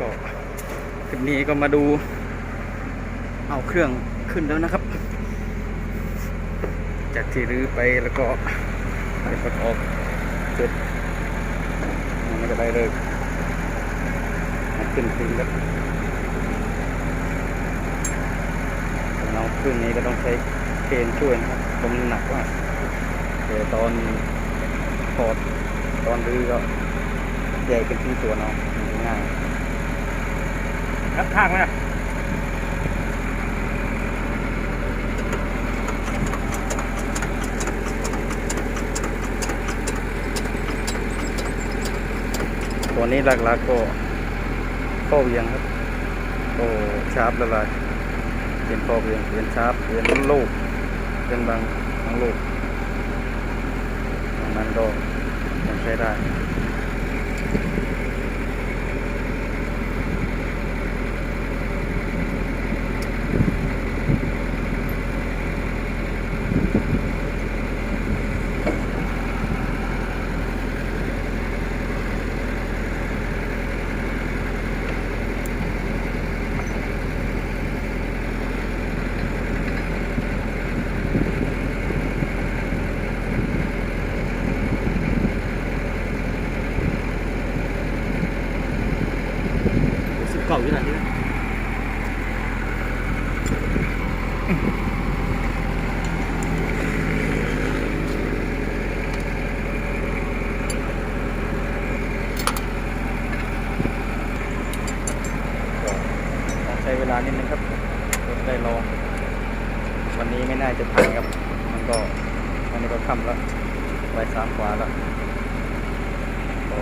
ก็คลิปนี้ก็มาดูเอาเครื่องขึ้นแล้วนะครับ จากที่รื้อไปแล้วก็ไปประกอบเสร็จมันก็ได้เลิกมาขึ้นขึ้นแล้วเราขึ้นนี้ก็ต้องใช้เครนช่วยนะครับมหนักมากเดี๋ยวตอนถอดตอนรื้อก็แยกเป็นที่ส่วนเอามันง่าย รับข้างไหมตัวนี้หลักๆก็ข้อเวียงครับโอ้ชาร์ปละลายเปลี่ยนข้อเวียงเปลี่ยนชาร์ปเปลี่ยนลูกเปลี่ยนบางบางลูกอันนั้นก็ยังใช้ได้ สิบเก้าอยู่ไหนนี่ ก็ต้อง ใช้เวลานิดนึงครับได้ลองวันนี้ไม่น่าจะทันครับ มันก็วันก็ค่ำแล้วไปสามกว่าแล้วก็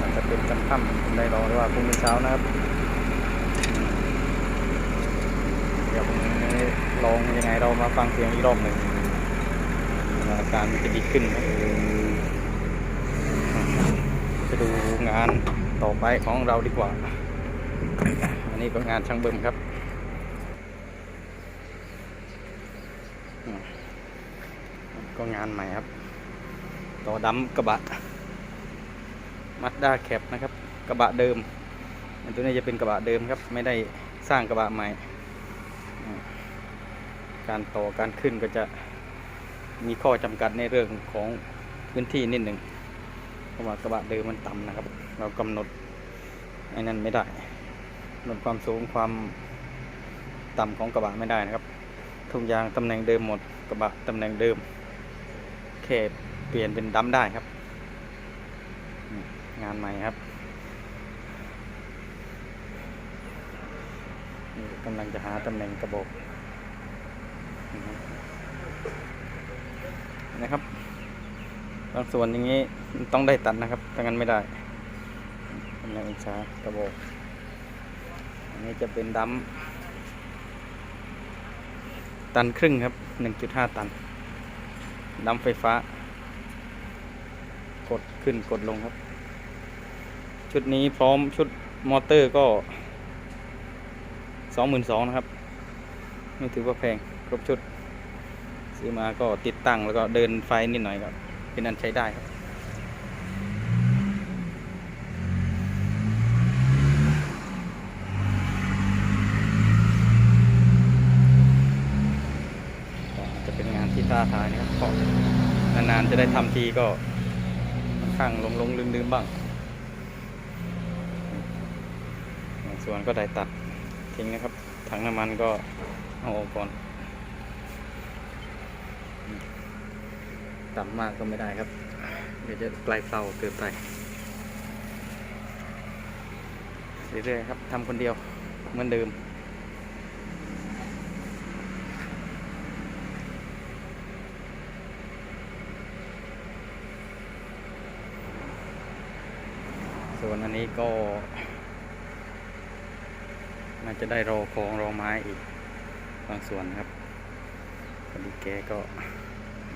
มันจะเป็นค่ำๆได้ลอหรือว่าพรุ่งนี้เช้านะครับเดี๋ยวพรุ่งนี้ ลองยังไงเรามาฟังเสียงอีกรอบหนึ่งอาการมันจะดีขึ้นไหมจะดูงานต่อไปของเราดีกว่า อันนี้ก็งานช่างเบิ่มครับ ก็งานใหม่ครับ ต่อดำกระบะมัดด้าแคปนะครับ กระบะเดิม อันตัวนี้จะเป็นกระบะเดิมครับ ไม่ได้สร้างกระบะใหม่ การต่อการขึ้นก็จะมีข้อจำกัดในเรื่องของพื้นที่นิดหนึ่งเพราะว่ากระบะเดิมมันต่ำนะครับ เรากำหนดไอ้นั่นไม่ได้กำหนดความสูงความต่ำของกระบะไม่ได้นะครับทุกอย่างตำแหน่งเดิมหมดกระบะตำแหน่งเดิมแค่เปลี่ยนเป็นดำได้ครับ งานใหม่ครับกำลังจะหาตำแหน่งกระบอก นะครับบางส่วนอย่างนี้ต้องได้ตัดนะครับถ้างั้นไม่ได้ตำแหน่งองศากระบอกอันนี้จะเป็นดัมตันครึ่งครับ 1.5 ตันดัมไฟฟ้า กดขึ้นกดลงครับ ชุดนี้พร้อมชุดมอเตอร์ก็ 22,000นะครับ ไม่ถือว่าแพง ครบชุด ซื้อมาก็ติดตั้งแล้วก็เดินไฟนิดหน่อยครับ เป็นอันใช้ได้ครับ จะเป็นงานที่ท้าทายนะครับเพราะนานๆจะได้ทำทีก็ค่อนข้างหลงลงลืมลืมๆบ้างบางส่วนก็ได้ตัดทิ้งนะครับ ถังน้ำมันก็เอาออกก่อน ต่ำมากก็ไม่ได้ครับ เดี๋ยวจะไกลเตาเกินไปเรื่อยๆครับทำคนเดียวเหมือนเดิมส่วนอันนี้ก็ น่าจะได้รอของรอไม้อีกบางส่วนครับพอดีแกก็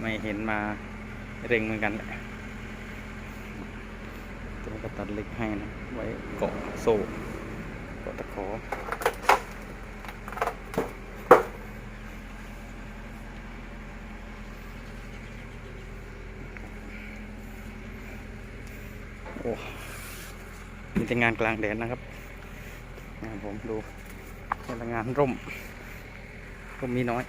ไม่เห็นมา เร่งเหมือนกันแหละตัวนี้ก็ตัดเล็กให้นะ ไว้เกาะโซ่เกาะตะขอโอ้มีแต่แต่งานกลางแดดนะครับ งานผมดูพลังงานร่ม ร่มมีน้อย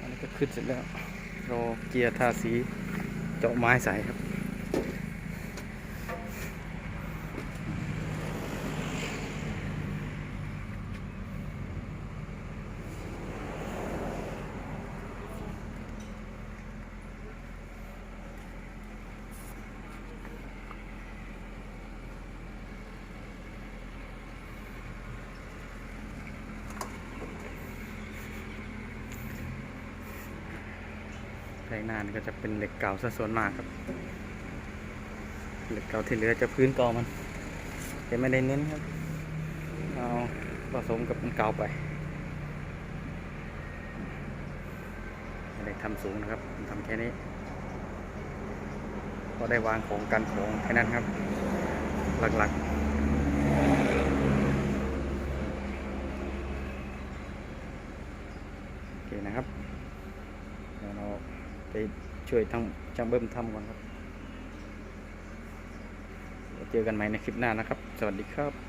อันนี้ ก็ขึ้นเสร็จแล้ว รอเกียร์ทาสีเจาะไม้ใส่ครับ งหน้านี่ก็จะเป็นเหล็กเก่าซะส่วนมากครับ เหล็กเก่าที่เหลือจะพื้นกอมันแต่ไม่ได้เน้นครับ เอาผสมกับมันเก่าไปไม่ได้ทำสูงนะครับทำแค่นี้ ก็ได้วางของกันของแค่นั้นครับ หลักๆโอเคนะครับเดี๋ยวเรา ช่วยทั้งจังเบิ้มทำก่อนครับ เจอกันใหม่ในคลิปหน้านะครับ สวัสดีครับ